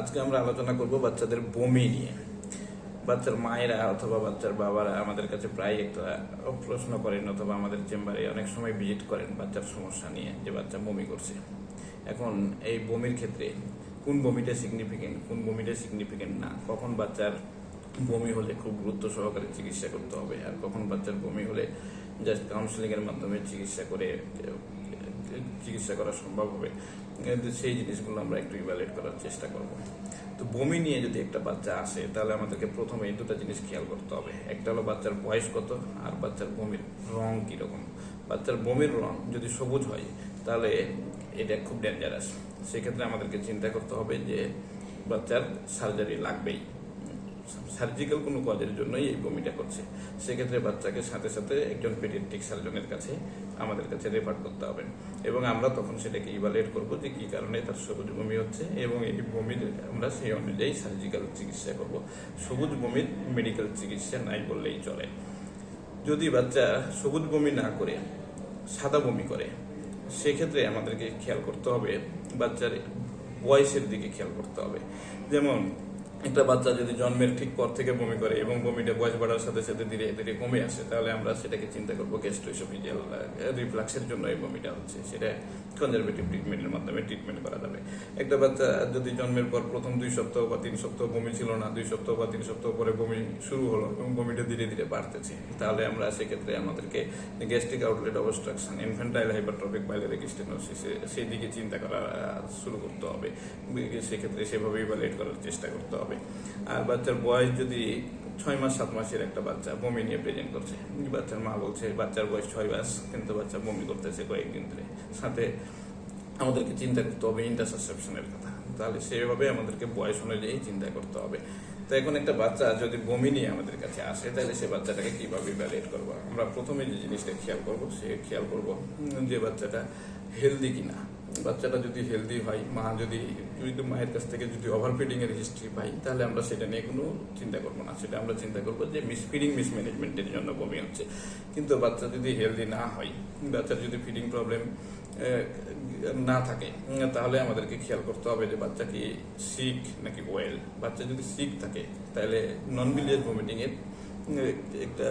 আজকে আমরা আলোচনা করব বাচ্চাদের বমি নিয়ে। বাচ্চার মায়েরা অথবা বাচ্চার বাবারা আমাদের কাছে প্রায় একটা প্রশ্ন করেন অথবা আমাদের চেম্বারে অনেক সময় ভিজিট করেন বাচ্চার সমস্যা নিয়ে, যে বাচ্চা বমি করছে। এখন এই বমির ক্ষেত্রে কোন বমিটা সিগনিফিকেন্ট কোন বমিটা সিগনিফিকেন্ট না? কখন বাচ্চার বমি হলে খুব গুরুত্ব সহকারে চিকিৎসা করতে হবে? আর কখন বাচ্চার বমি হলে জাস্ট কাউন্সিলিং এর মাধ্যমে চিকিৎসা করে চিকিৎসা করা সম্ভব হবে। কিন্তু সেই জিনিসগুলো আমরা একটু ইভ্যালুয়েট করার চেষ্টা করব। তো বমি নিয়ে যদি একটা বাচ্চা আসে, তাহলে আমাদেরকে প্রথমে এই দুটো জিনিস খেয়াল করতে হবে। একটা হলো বাচ্চার বয়স কত, আর বাচ্চার বমির রং কীরকম। বাচ্চার বমির রং যদি সবুজ হয়, তাহলে এটা খুব ডেঞ্জারাস সেক্ষেত্রে আমাদেরকে চিন্তা করতে হবে যে বাচ্চার সার্জারি লাগবেই। সার্জিক্যাল কোনো কাজের জন্যই এই বমিটা করছে সেক্ষেত্রে বাচ্চাকে সাথে সাথে একজন পেডিয়াট্রিক সার্জনের কাছে আমাদের কাছে রেফার করতে হবে। এবং আমরা তখন সেটাকে ইভালুয়েট করব যে কী কারণে তার সবুজ বমি হচ্ছে এবং এই বমির আমরা সেই অনুযায়ী সার্জিক্যাল চিকিৎসা করব। সবুজ বমির মেডিকেল চিকিৎসা নাই বললেই চলে। যদি বাচ্চা সবুজ বমি না করে, সাদা বমি করে, সেক্ষেত্রে আমাদেরকে খেয়াল করতে হবে, বাচ্চার বয়সের দিকে খেয়াল করতে হবে। যেমন একটা বাচ্চা যদি জন্মের ঠিক পর থেকে বমি করে এবং বমিটা বয়স বাড়ার সাথে সাথে ধীরে ধীরে কমে আসে, তাহলে আমরা সেটাকে চিন্তা করব গ্যাস্ট্রোইসোফিজিয়াল রিফ্লাক্সের জন্য এই বমিটা হচ্ছে। সেটা কনজারভেটিভ ট্রিটমেন্টের মাধ্যমে ট্রিটমেন্ট করা যাবে। একটা বাচ্চা যদি জন্মের পর প্রথম দুই সপ্তাহ বা তিন সপ্তাহ বমি ছিল না, দুই সপ্তাহ বা তিন সপ্তাহ পরে বমি শুরু হলো এবং বমিটা ধীরে ধীরে বাড়তেছে, তাহলে আমরা সেক্ষেত্রে আমাদেরকে gastric outlet obstruction infantile hypertrophic pyloric stenosis সেই দিকে চিন্তা করা শুরু করতে হবে। সেক্ষেত্রে সেভাবে ইভালুয়েট করার চেষ্টা করতে হবে। আর বাচ্চার বয়স যদি ছয় মাস, সাত মাসের একটা বাচ্চা বমি নিয়ে প্রেজেন্ট করছে বাচ্চার মা বলছে, বাচ্চার বয়স ছয় মাস, কিন্তু বাচ্চা বমি করতেছে কয়েকদিন ধরে। সাথে আমাদেরকে চিন্তা করতে হবে ইন্টারসাসেপশনের কথা। তাহলে সেভাবে আমাদেরকে বয়স অনুযায়ী চিন্তা করতে হবে। তো এখন একটা বাচ্চা যদি বমি নিয়ে আমাদের কাছে আসে, তাহলে সে বাচ্চাটাকে কীভাবে ইভ্যালুয়েট করব? আমরা প্রথমে যে জিনিসটা খেয়াল করব, সে খেয়াল করব যে বাচ্চাটা হেলদি কিনা। বাচ্চাটা যদি হেলদি হয়, মা যদি যদি মায়ের কাছ থেকে যদি ওভারফিডিং এর হিস্ট্রি পাই, তাহলে আমরা সেটা নিয়ে কোনো চিন্তা করব না। সেটা আমরা চিন্তা করব যে মিসফিডিং মিসম্যানেজমেন্টের জন্য বমি হচ্ছে। কিন্তু বাচ্চা যদি হেলদি না হয়, বাচ্চার যদি ফিডিং প্রবলেম না থাকে, তাহলে আমাদেরকে খেয়াল করতে হবে যে বাচ্চা কি সিক নাকি ওয়েল বাচ্চা যদি সিক থাকে, তাহলে নন বিলিয়াস ভমিটিং এর একটা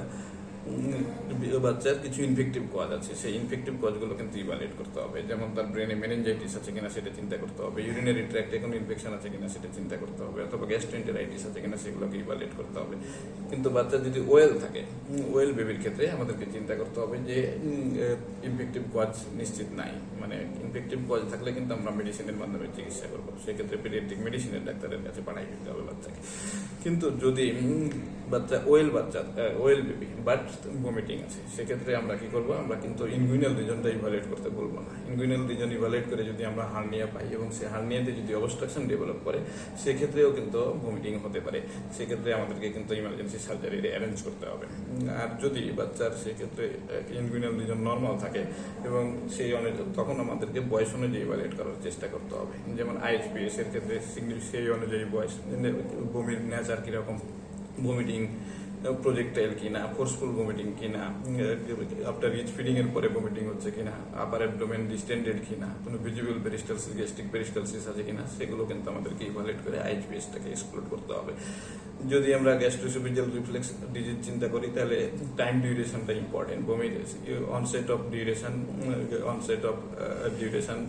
বাচ্চার কিছু ইনফেক্টিভ কজ আছে। সেই ইনফেক্টিভ কজগুলো কিন্তু ইভালুয়েট করতে হবে। যেমন তার ব্রেনে মেনেঞ্জাইটিস আছে কিনা সেটা চিন্তা করতে হবে। ইউরিনারি ট্র্যাক্টে কোনো ইনফেকশন আছে কিনা সেটা চিন্তা করতে হবে। অথবা গ্যাস্ট্রেন্টারাইটিস আছে কিনা সেগুলোকে ইভালুয়েট করতে হবে। কিন্তু বাচ্চা যদি ওয়েল থাকে ওয়েল বেবির ক্ষেত্রে আমাদেরকে চিন্তা করতে হবে যে ইনফেক্টিভ কজ নিশ্চিত নাই। মানে ইনফেক্টিভ কজ থাকলে কিন্তু আমরা মেডিসিনের মাধ্যমে চিকিৎসা করব। সেক্ষেত্রে পেডিয়াট্রিক মেডিসিনের ডাক্তারের কাছে পাঠাই দিতে হবে বাচ্চাকে। কিন্তু যদি বাচ্চা, ওয়েল বাচ্চা ওয়েল বেবি, বাট ভমিটিং আছে। সেক্ষেত্রে আমরা কি করব? আমরা কিন্তু ইনগুইনাল রিজনটা ইভালুয়েট করতে বলব না। ইনগুইনাল রিজন ইভালুয়েট করে যদি আমরা হার্নিয়া পাই এবং সেই হার্নিয়াতে যদি অবস্ট্রাকশন ডেভেলপ করে, সেক্ষেত্রেও কিন্তু ভমিটিং হতে পারে। সেক্ষেত্রে আমাদেরকে কিন্তু ইমার্জেন্সি সার্জারি অ্যারেঞ্জ করতে হবে। আর যদি বাচ্চার সেক্ষেত্রে ইনগুইনাল রিজন নর্মাল থাকে এবং সেই অনুযায়ী তখন আমাদেরকে বয়স অনুযায়ী ইভালুয়েট করার চেষ্টা করতে হবে। যেমন আইএসপিএস এর ক্ষেত্রে সেই অনুযায়ী বয়স বমির নেচার কীরকম? ভমিটিং প্রজেক্টাইল কিনা ফোর্সফুল ভমিটিং কিনা আফটার রিচ ফিডিং এর পরে ভমিটিং হচ্ছে কিনা আপার অ্যাবডোমেন ডিস্টেন্ডেড কিনা, কোনো ভিজিবল পেরিস্টালসিস গ্যাস্ট্রিক পেরিস্টালসিস আছে কিনা, সেগুলো কিন্তু আমাদেরকে ইভালুয়েট করে আইএইচপিএসটাকে এক্সক্লুড করতে হবে। যদি আমরা গ্যাস্ট্রোসোফিজিয়াল রিফ্লেক্স ডিজিজ চিন্তা করি, তাহলে টাইম ডিউরেশনটা important বমির onset of duration onset of duration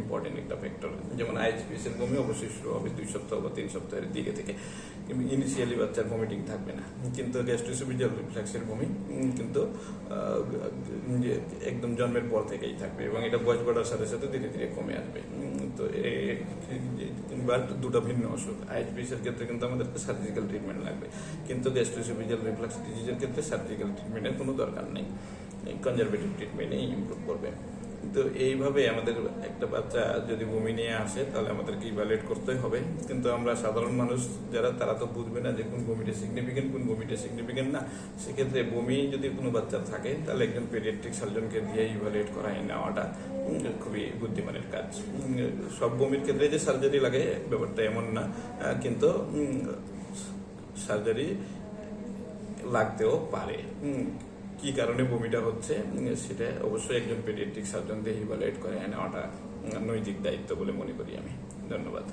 important একটা ফ্যাক্টর যেমন আইএইচপিএস এর বমি অবশ্যই শুরু হবে দুই সপ্তাহ বা তিন সপ্তাহের দিকে থেকে। কিন্তু ইনিশিয়ালি বাচ্চার ভমিটিং থাকবে না। কিন্তু গ্যাস্ট্রোসোফিজিয়াল রিফ্লেক্সের বমি কিন্তু একদম জন্মের পর থেকেই থাকবে এবং এটা বয়স বাড়ার সাথে সাথে ধীরে ধীরে কমে আসবে। তো বাট দুটো ভিন্ন অসুখ আইএইচপিএস এর ক্ষেত্রে কিন্তু আমাদেরকে সার্জিক্যাল ট্রিটমেন্ট লাগবে। কিন্তু গ্যাস্ট্রোসোফিজিয়াল রিফ্লেক্স ডিজিজের ক্ষেত্রে সার্জিক্যাল ট্রিটমেন্টের কোনো দরকার নেই। কনজারভেটিভ ট্রিটমেন্টেই ইমপ্রুভ করবে। তো এইভাবে আমাদের একটা বাচ্চা যদি বমি নিয়ে আসে, তাহলে আমাদেরকে ইভ্যালুয়েট করতে হবে। কিন্তু আমরা সাধারণ মানুষ যারা, তারা তো বুঝবে না যে কোন বমিটা সিগনিফিকেন্ট কোন বমিটা সিগনিফিকেন্ট না। সেক্ষেত্রে বমি যদি কোনো বাচ্চা থাকে, তাহলে একজন পেডিয়াট্রিক সার্জনকে দিয়ে ইভ্যালুয়েট করাই নেওয়াটা খুবই বুদ্ধিমানের কাজ। সব বমির ক্ষেত্রে যে সার্জারি লাগে, ব্যাপারটা এমন না। কিন্তু সার্জারি লাগতেও পারে। কি কারণে বমিটা হচ্ছে সেটা অবশ্যই একজন পেডিয়াট্রিক সার্জন দিয়ে ইভালুয়েট করে এনে ওটা নৈতিক দায়িত্ব বলে মনে করি আমি। ধন্যবাদ।